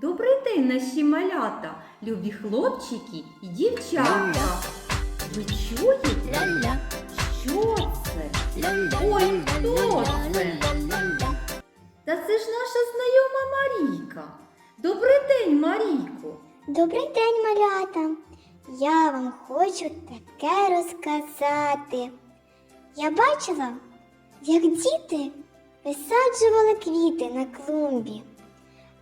Добрий день, наші малята, любі хлопчики і дівчатка. Ви чуєте? Ля-ля, Що це? ля-ля, Ой, хто це? Та це ж наша знайома Марійка. Добрий день, Марійко. Добрий день, малята! Я вам хочу таке розказати. Я бачила, як діти висаджували квіти на клумбі,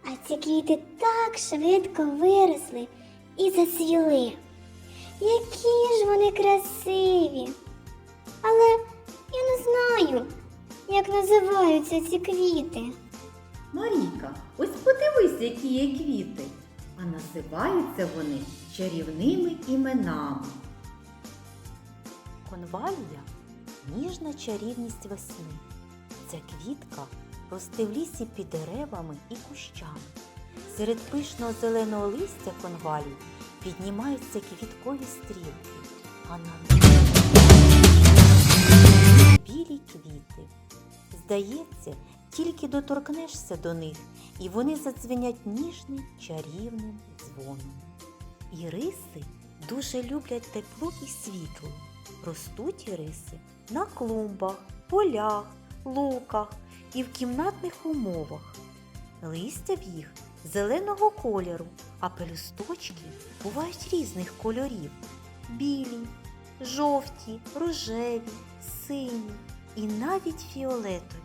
а ці квіти так швидко виросли і зацвіли. Які ж вони красиві! Але я не знаю, як називаються ці квіти. Марійка, ось подивись, які є квіти. А називаються вони чарівними іменами. Конвалія ніжна чарівність весни. Ця квітка росте в лісі під деревами і кущами. Серед пишного зеленого листя конвалії піднімаються квіткові стрілки, а на білі квіти. Здається, тільки доторкнешся до них, і вони задзвенять ніжним чарівним дзвоном. Іриси дуже люблять тепло і світло. Ростуть іриси на клумбах, полях, луках і в кімнатних умовах. Листя в їх зеленого кольору, а пелюсточки бувають різних кольорів: білі, жовті, рожеві, сині і навіть фіолетові.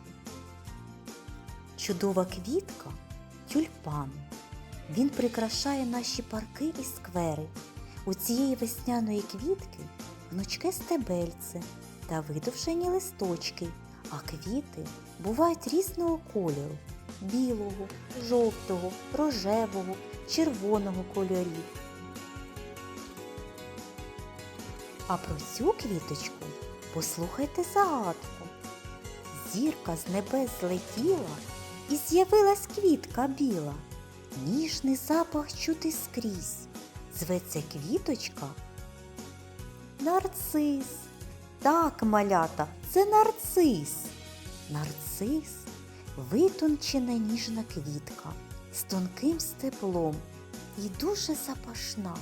Чудова квітка тюльпан. Він прикрашає наші парки і сквери. У цієї весняної квітки гнучке стебельце та видовжені листочки, а квіти бувають різного кольору білого, жовтого, рожевого, червоного кольорів. А про цю квіточку послухайте загадку. Зірка з небес злетіла і з'явилась квітка біла. Ніжний запах чути скрізь. Зветься квіточка. Нарцис. Так, малята, це нарцис. Нарцис витончена ніжна квітка з тонким стеблом і дуже запашна.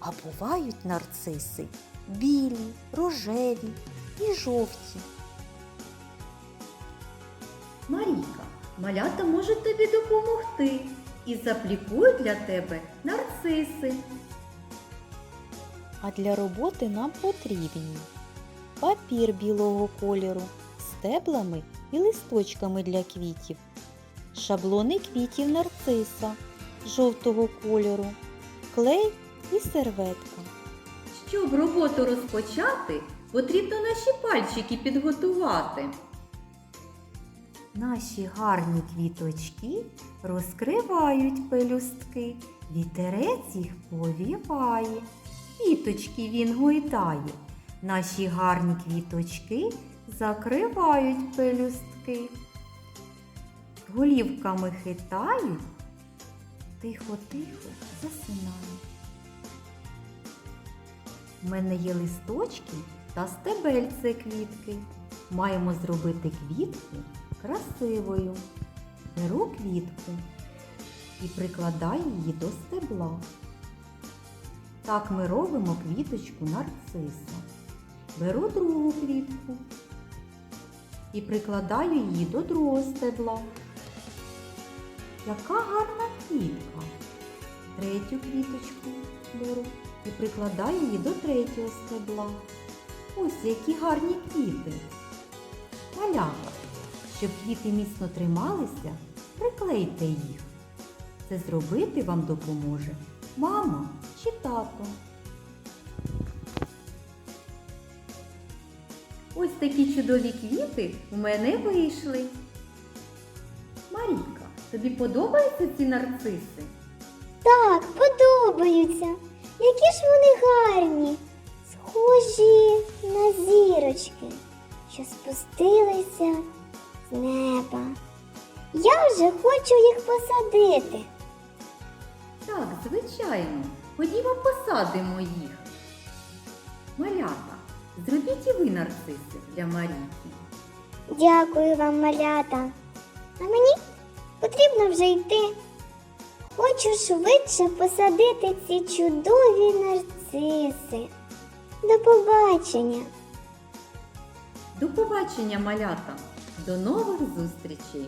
А бувають нарциси білі, рожеві і жовті. Марійка, малята можуть тобі допомогти і заплікують для тебе нарциси. А для роботи нам потрібні папір білого кольору стеблами і листочками для квітів, шаблони квітів нарциса жовтого кольору, клей і серветка. Щоб роботу розпочати, потрібно наші пальчики підготувати. Наші гарні квіточки розкривають пелюстки, вітерець їх повіває, квіточки він гойдає. Наші гарні квіточки закривають пелюстки, голівками хитають, тихо-тихо засинають. У мене є листочки та стебельце квітки. Маємо зробити квітку красивою. Беру квітку і прикладаю її до стебла. Так ми робимо квіточку нарциса. Беру другу квітку і прикладаю її до другого стебла. Яка гарна квітка. Третю квіточку беру і прикладаю її до третього стебла. Ось які гарні квіти. Малята, щоб квіти міцно трималися, приклейте їх. Це зробити вам допоможе мама чи тато. Ось такі чудові квіти у мене вийшли. Марійка, тобі подобаються ці нарциси? Так, подобаються. Які ж вони гарні, схожі на зірочки, що спустилися з неба. Я вже хочу їх посадити. Так, звичайно. Ходімо посадимо їх. Малята, зробіть і ви нарциси для Марійки. Дякую вам, малята. А мені потрібно вже йти. Хочу швидше посадити ці чудові нарциси. До побачення! До побачення, малята! До нових зустрічей!